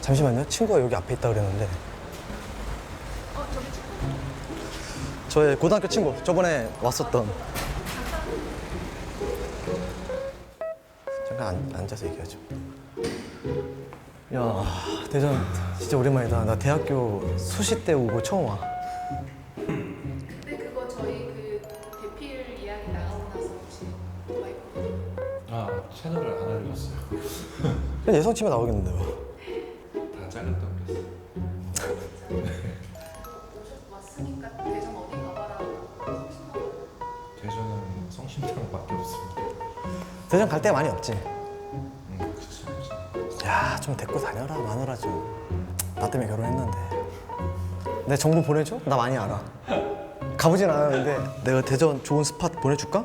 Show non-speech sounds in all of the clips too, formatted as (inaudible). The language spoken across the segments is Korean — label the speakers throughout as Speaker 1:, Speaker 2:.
Speaker 1: 잠시만요. 친구가 여기 앞에 있다 그랬는데. 저의 고등학교 친구. 저번에 왔었던. 잠깐 앉, 앉아서 얘기하죠. 야, 대전 진짜 오랜만이다. 나 대학교 수시 때 오고 처음 와.
Speaker 2: 근데 그거 저희 그 대필 이야기 나가고 나서 혹시 있거든요.
Speaker 3: 아 채널을 안 알렸어요.
Speaker 1: 그냥 예성 치면 나오겠는데요.
Speaker 3: 다 잘렸다고 그랬어요.
Speaker 2: 오셨 왔으니까 대전 어디 가봐라.
Speaker 3: 대전은 성심당밖에 없습니다.
Speaker 1: 대전 갈 데가 많이 없지.
Speaker 3: 음, 그치, 그치.
Speaker 1: 야, 좀 데리고 다녀라, 마누라 좀. 나 때문에 결혼했는데. 내 정보 보내줘? 나 많이 알아. 가보진 않았는데 내가 대전 좋은 스팟 보내줄까?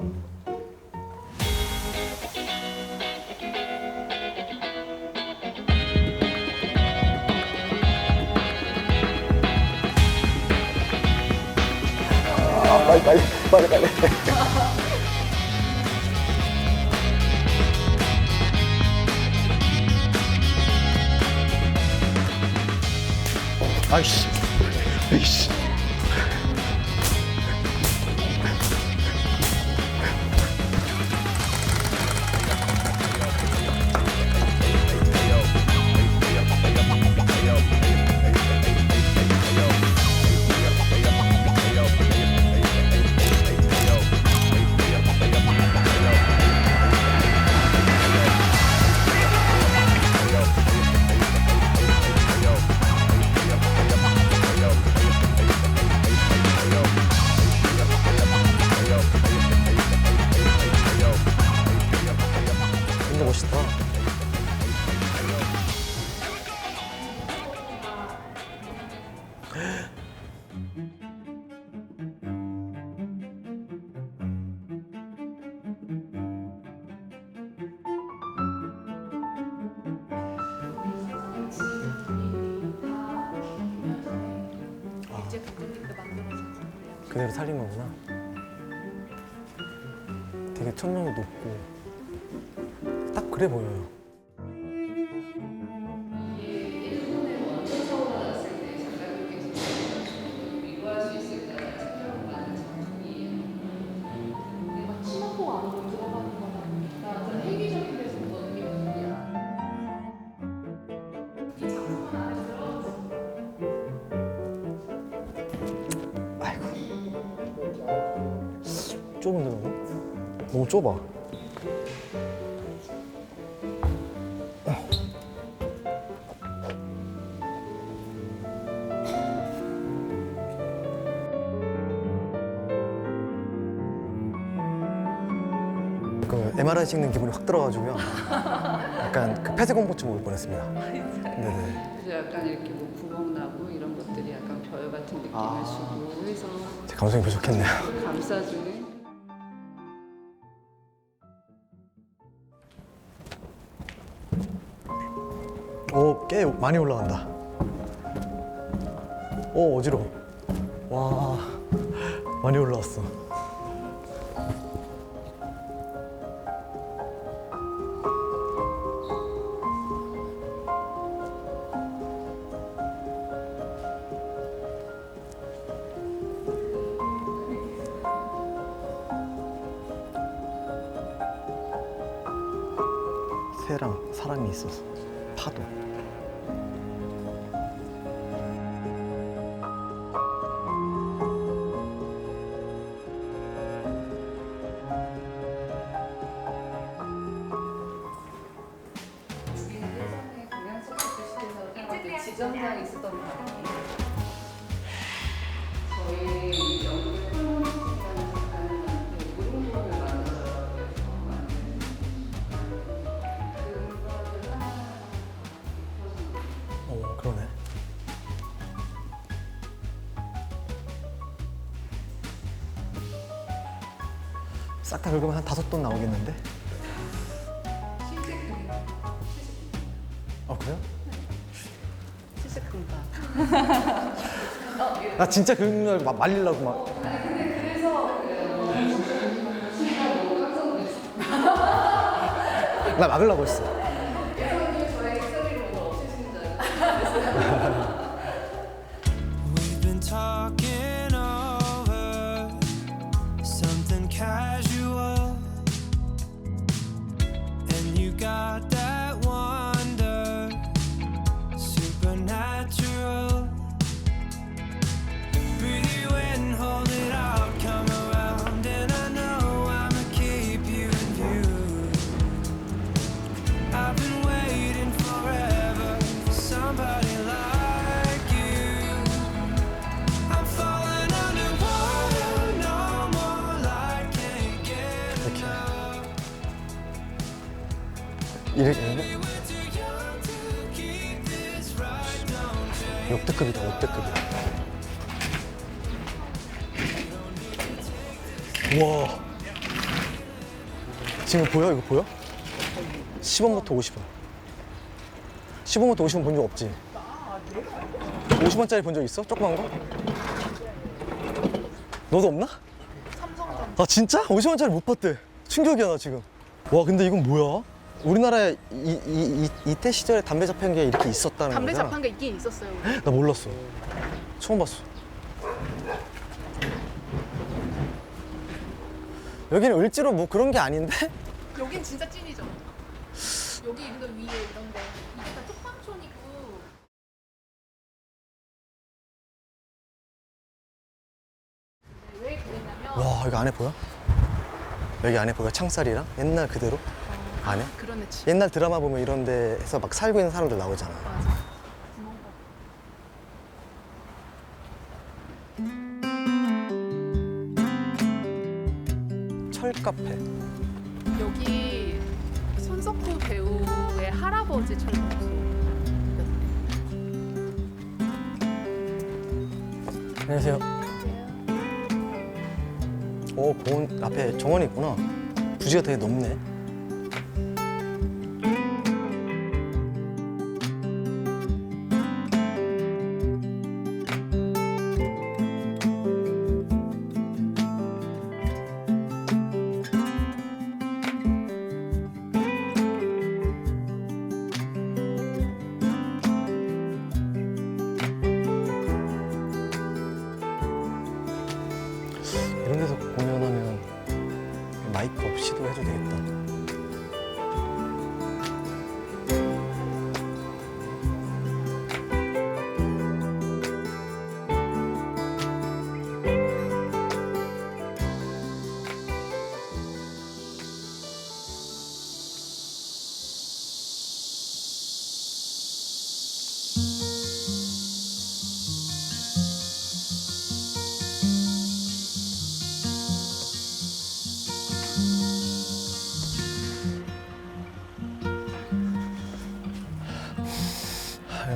Speaker 1: 빨리 빨리 빨리 빨리. 그대로 살린 거구나. 되게 천명이 높고 딱 그래 보여요. 좁아. 그 MRI 찍는 기분이 확 들어가지고요. 약간 그 폐쇄 공포증 올 뻔했습니다. 네네.
Speaker 4: 그래서 약간 이렇게 뭐 구멍 나고 이런 것들이 약간 별 같은 느낌을
Speaker 1: 아.
Speaker 4: 주고 해서
Speaker 1: 제 감성이 부족했네요.
Speaker 4: 감싸주는
Speaker 1: 오, 꽤 많이 올라간다. 오, 어지러워. 와, 많이 올라왔어. 새랑 사람이 있어서 파도. 싹 다 긁으면 한 다섯 돈 나오겠는데? 어, 그래요?
Speaker 4: 금방
Speaker 1: 나 진짜 긁는 줄 알고 막 말리려고 막. 나 막으려고 했어.
Speaker 4: 저의 엑셀이 뭐 없으신 줄 알고
Speaker 5: We've been talking over something casual,
Speaker 1: 이렇게. 역대급이다 역대급이야 와 지금 보여 이거 보여? 10원부터 50원 10원부터 50원 본 적 없지? 50원짜리 본 적 있어? 조그만 거? 너도 없나? 아 진짜? 50원짜리 못 봤대 충격이야 나 지금 와 근데 이건 뭐야? 우리나라에 이, 이, 이, 이때 시절에 담배 자판기가 이렇게 있었다는
Speaker 2: 담배
Speaker 1: 거잖아
Speaker 2: 자판기 있긴 있었어요.
Speaker 1: 나 몰랐어. 처음 봤어. 여기는 을지로 뭐 그런 게 아닌데?
Speaker 2: 여긴 진짜 찐이죠. 여기 인근 위에 이런데 이게 다 톡방촌이고 네, 왜 그랬냐면
Speaker 1: 와, 여기 안에 보여? 여기 안에 보여? 창살이랑? 옛날 그대로? 안에?
Speaker 2: 그러네 지
Speaker 1: 옛날 드라마 보면 이런 데에서 막 살고 있는 사람들 나오잖아.
Speaker 2: 맞아.
Speaker 1: 철카페.
Speaker 2: 여기 손석구 배우의 할아버지 철거소.
Speaker 1: 안녕하세요. 오, 보온 앞에 정원이 있구나. 부지가 되게 넓네.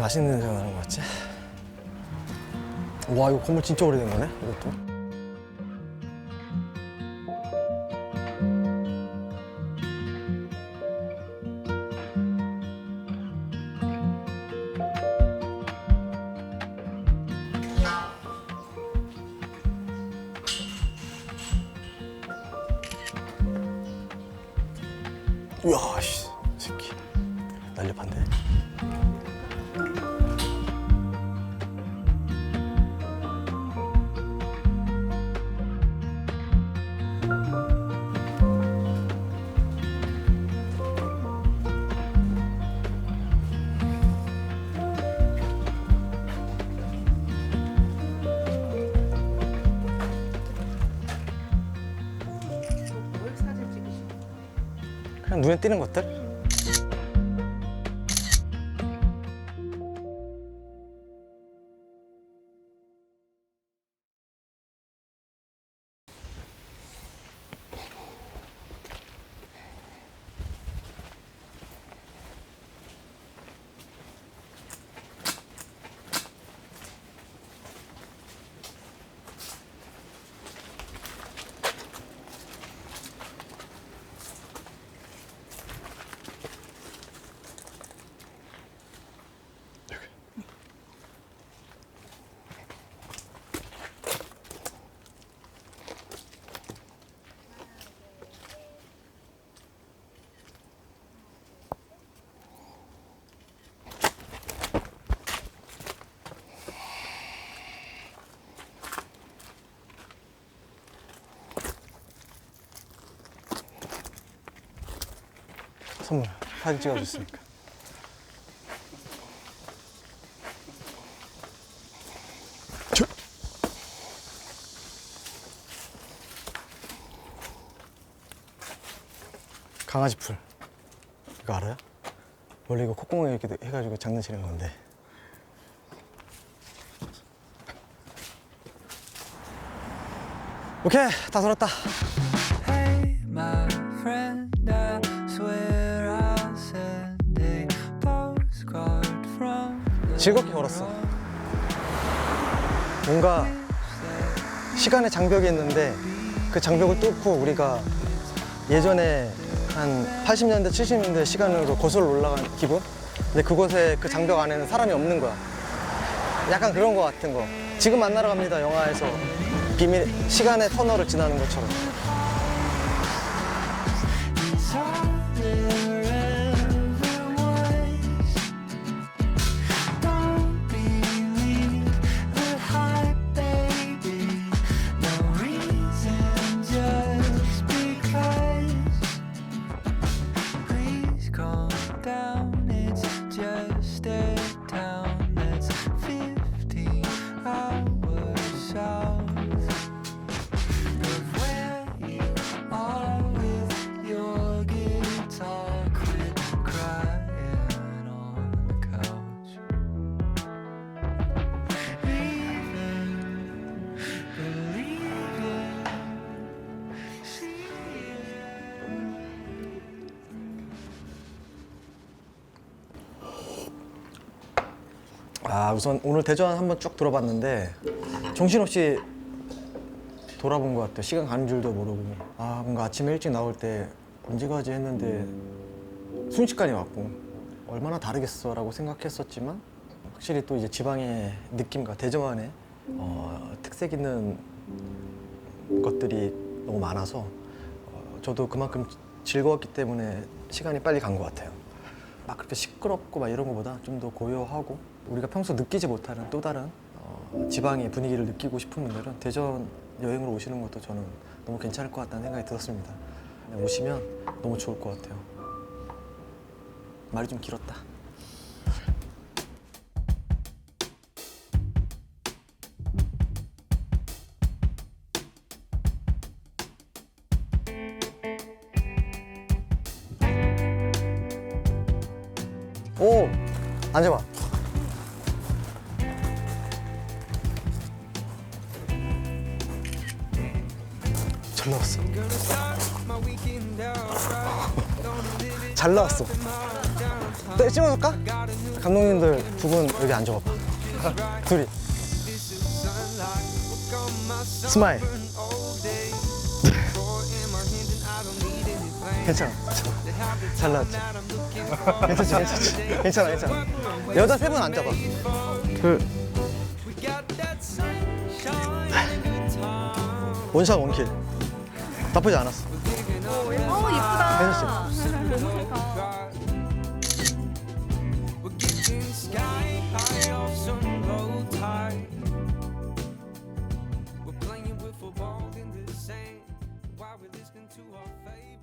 Speaker 1: 맛있는 냄새가 나는 것 같지? 와 이거 건물 진짜 오래된 거네 이것도 그냥 눈에 띄는 것들? 선물 사진 찍어줬으니까. 저- 강아지 풀 이거 알아요? 원래 이거 콧구멍에 이렇게 해가지고 장난치는 건데 오케이 다 돌았다
Speaker 5: Hey, my
Speaker 1: 즐겁게 걸었어. 뭔가 시간의 장벽이 있는데 그 장벽을 뚫고 우리가 예전에 한 80년대 70년대 시간으로 거슬러 올라간 기분? 근데 그곳에 그 장벽 안에는 사람이 없는 거야. 약간 그런 거 같은 거. 지금 만나러 갑니다 영화에서. 비밀 시간의 터널을 지나는 것처럼 아 우선 오늘 대전 한번 쭉 돌아봤는데 정신없이 돌아본 것 같아요 시간 가는 줄도 모르고 아 뭔가 아침에 일찍 나올 때 언제 가지 했는데 순식간에 왔고 얼마나 다르겠어라고 생각했었지만 확실히 또 이제 지방의 느낌과 대전의 어, 특색 있는 것들이 너무 많아서 어, 저도 그만큼 즐거웠기 때문에 시간이 빨리 간 것 같아요. 막 그렇게 시끄럽고 막 이런 것보다 좀 더 고요하고 우리가 평소 느끼지 못하는 또 다른 어, 지방의 분위기를 느끼고 싶은 분들은 대전 여행으로 오시는 것도 저는 너무 괜찮을 것 같다는 생각이 들었습니다. 오시면 너무 좋을 것 같아요. 말이 좀 길었다. 잘 나왔어. 잘 나왔어. 또 찍어줄까? 감독님들 두 분 여기 앉아봐봐. 둘이. 스마일. (laughs) 괜찮아. 잘 나왔지? 괜찮지, 괜찮지. 괜찮아, 괜찮아. 여자 세 분 앉아봐. 그 원샷 원킬. 나쁘지 않았어.
Speaker 4: 어 예쁘다.
Speaker 1: 너무 좋다.
Speaker 5: We're playing with a ball in the sand while we're listening to our favorite.